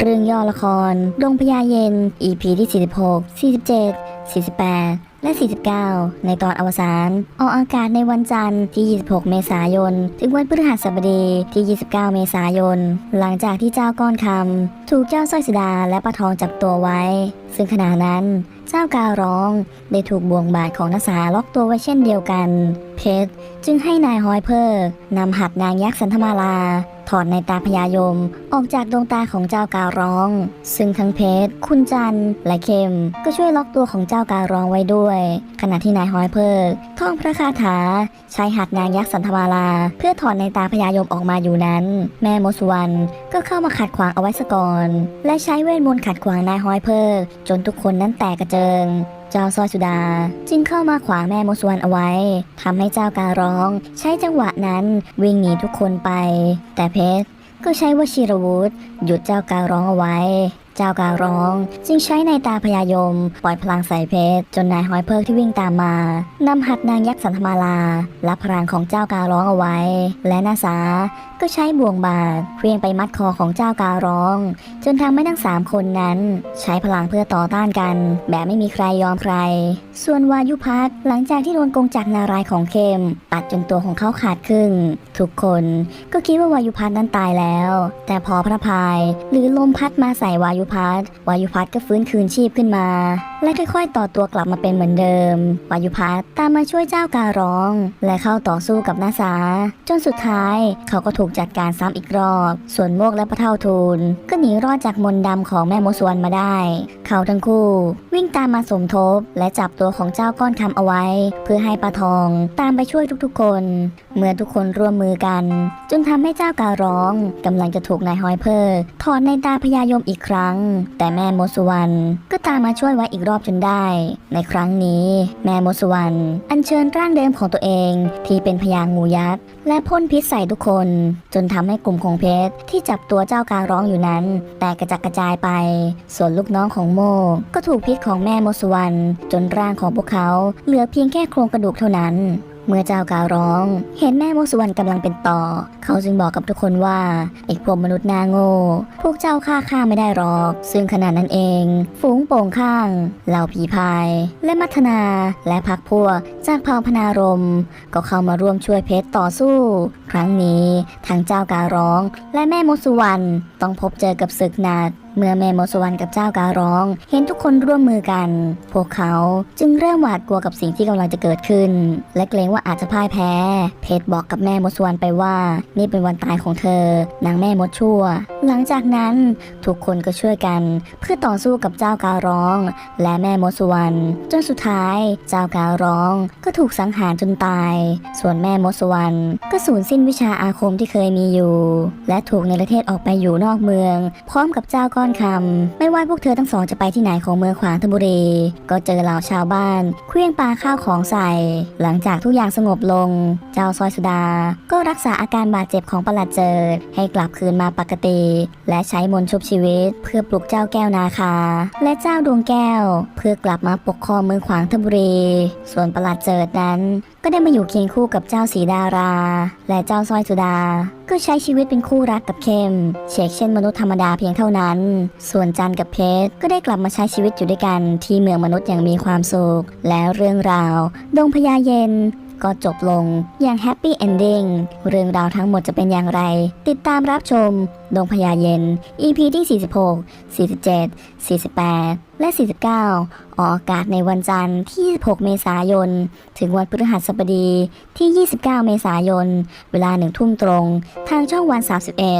เรื่องย่อละครดงพญาเย็น EP ที่ 46 47 48 และ 49 ในตอนอวสานออกอากาศในวันจันทร์ที่ 26 เมษายน ถึงวันพฤหัสบดีที่ 29 เมษายน หลังจากที่เจ้าก้อนคำถูกเจ้าสร้อยสดาและปะทองจับตัวไว้ ซึ่งขณะนั้นเจ้าการร้องได้ถูกบ่วงบาดของนักษาล็อกตัวไว้เช่นเดียวกัน เพชรจึงให้นายฮอยเพิกนำหัดนางยักษ์สันธมาลา ถอดในตาพญายม ออกจากดวงตาของเจ้าการร้อง ซึ่งทั้งเพชร คุณจันและเข้มก็ช่วยล็อกตัวของเจ้าการร้องไว้ด้วย ขณะที่นายฮอยเพิกท่องพระคาถาใช้หัดนางยักษ์สันธมาลา เพื่อถอดในตาพญายมออกมาอยู่นั้น แม่มสุวรรณก็เข้ามาขัดขวางเอาไว้ซะก่อน และใช้เวทมนต์ขัดขวางนายฮอยเพิกจนทุกคนนั้นแตกกระเจิง เจ้าสร้อยสุดา จึงเข้ามาขวางแม่มดสวรรณเอาไว้ทำให้เจ้าการร้อง ใช้จังหวะนั้นวิ่งหนีทุกคนไป แต่เพชรก็ใช้วชิรวุธหยุดเจ้าการร้องเอาไว้ เจ้าการร้อง จึงใช้ในตาพญายม ปล่อยพลังใส่เพชร จนนายหอยเพิกที่วิ่งตามมานำหัดนางยักษ์สันธมาลา รับพลังของเจ้าการร้องเอาไว้ และนาสาก็ใช้บ่วงบาดเคลื่องไปมัดคอของเจ้าการร้อง จนทำให้ทั้งสามคนนั้น ใช้พลังเพื่อต่อต้านกัน แบบไม่มีใครยอมใคร ส่วนวายุพัฒน์หลังจากที่โดนกงจักนารายของเข้มตัดจนตัวของเขาขาดครึ่ง ทุกคนก็คิดว่าวายุพัฒน์นั้นตายแล้ว แต่พอพระพาย หรือลมพัดมาใส่วายุพัฒน์วายุพัฒน์ก็ฟื้นคืนชีพขึ้นมา และค่อยๆ ต่อตัวกลับมาเป็นเหมือนเดิม วายุพัฒน์ตามมาช่วยเจ้าการ้อง และเข้าต่อสู้กับนาสา จนสุดท้ายเขาก็ถูกจัดการซ้ำอีกรอบ ส่วนโมกและพระเท่าทูลก็หนีรอดจากมนต์ดำของแม่โมสวรรณมาได้ เขาทั้งคู่ วิ่งตามมาสมทบ และจับตัวของเจ้าก้อนคำเอาไว้ เพื่อให้ปลาทองตามไปช่วยทุกๆ คน เมื่อทุกคนร่วมมือกันจนทำให้เจ้าการ้องกำลังจะถูกนายฮอยเพิกถอนในตาพญายมอีกครั้งแต่แม่โมสุวรรณก็ตามมาช่วยไว้อีกรอบจนได้ ในครั้งนี้ แม่โมสุวรรณอัญเชิญร่างเดิมของตัวเองที่เป็นพญางูยักษ์และพ่นพิษใส่ทุกคน จนทำให้กลุ่มของเพชรที่จับตัวเจ้าการร้องอยู่นั้น แตกกระจัดกระจายไป ส่วนลูกน้องของโมก็ถูกพิษของแม่โมสุวรรณจนร่างของพวกเขาเหลือเพียงแค่โครงกระดูกเท่านั้น เมื่อเจ้าการร้อง เห็นแม่มดสุวรรณกำลังเป็นต่อ เขาจึงบอกกับทุกคนว่าไอ้พวกมนุษย์นาโง่ พวกเจ้าฆ่าข้าไม่ได้หรอก ซึ่งขณะนั้นเอง ฝูงโป่งข้าง เหล่าผีพาย และมัทนาและพักพวกจากเผ่าพนารม ก็เข้ามาร่วมช่วยเพชรต่อสู้ ครั้งนี้ทั้งเจ้าการร้อง และแม่มดสุวรรณต้องพบเจอกับศึกหนัก เมื่อแม่มดสุวรรณกับเจ้าการ้อง เห็นทุกคนร่วมมือกัน พวกเขาจึงเริ่มหวาดกลัวกับสิ่งที่กำลังจะเกิดขึ้น และเกรงว่าอาจจะพ่ายแพ้ เพชรบอกกับแม่มดสุวรรณไปว่า นี่เป็นวันตายของเธอนางแม่มดชั่ว หลังจากนั้นทุกคนก็ช่วยกันเพื่อต่อสู้กับเจ้าการ้อง และแม่มดสุวรรณจนสุดท้ายเจ้าการร้องก็ถูกสังหารจนตาย ส่วนแม่มดสุวรรณก็สูญสิ้นวิชาอาคมที่เคยมีอยู่ และถูกในประเทศออกไปอยู่นอกเมือง พร้อมกับเจ้าก้อนคำไม่ว่าพวกเธอทั้งสองจะไปที่ไหนของเมืองขวางธนบุรี ก็เจอเหล่าชาวบ้านเคลื่องปลาข้าวของใส่ หลังจากทุกอย่างสงบลง เจ้าซอยสุดา ก็รักษาอาการบาดเจ็บของประหลัดเจิด ให้กลับคืนมาปกติ และใช้มนต์ชุบชีวิต เพื่อปลุกเจ้าแก้วนาคา และเจ้าดวงแก้ว เพื่อกลับมาปกครองเมืองขวางธนบุรี ส่วนประหลัดเจิดนั้น ก็ได้มาอยู่เคียงคู่กับเจ้าสีดารา และเจ้าสร้อยสุดา ก็ใช้ชีวิตเป็นคู่รักกับเข้มเชกเช่นมนุษย์ธรรมดาเพียงเท่านั้น ส่วนจันกับเพชรก็ได้กลับมาใช้ชีวิตอยู่ด้วยกันที่เมืองมนุษย์อย่างมีความสุข แล้วเรื่องราวดงพญาเย็น ก็จบลงอย่างแฮปปี้เอนดิ้งเรื่องราวทั้งหมดจะเป็นอย่างไร ติดตามรับชมดงพญาเย็น EP ที่ 46 47 48 และ 49 ออกอากาศในวันจันทร์ที่ 26 เมษายน ถึงวันพฤหัสบดีที่ 29 เมษายน เวลาหนึ่งทุ่มตรง ทางช่องวัน 31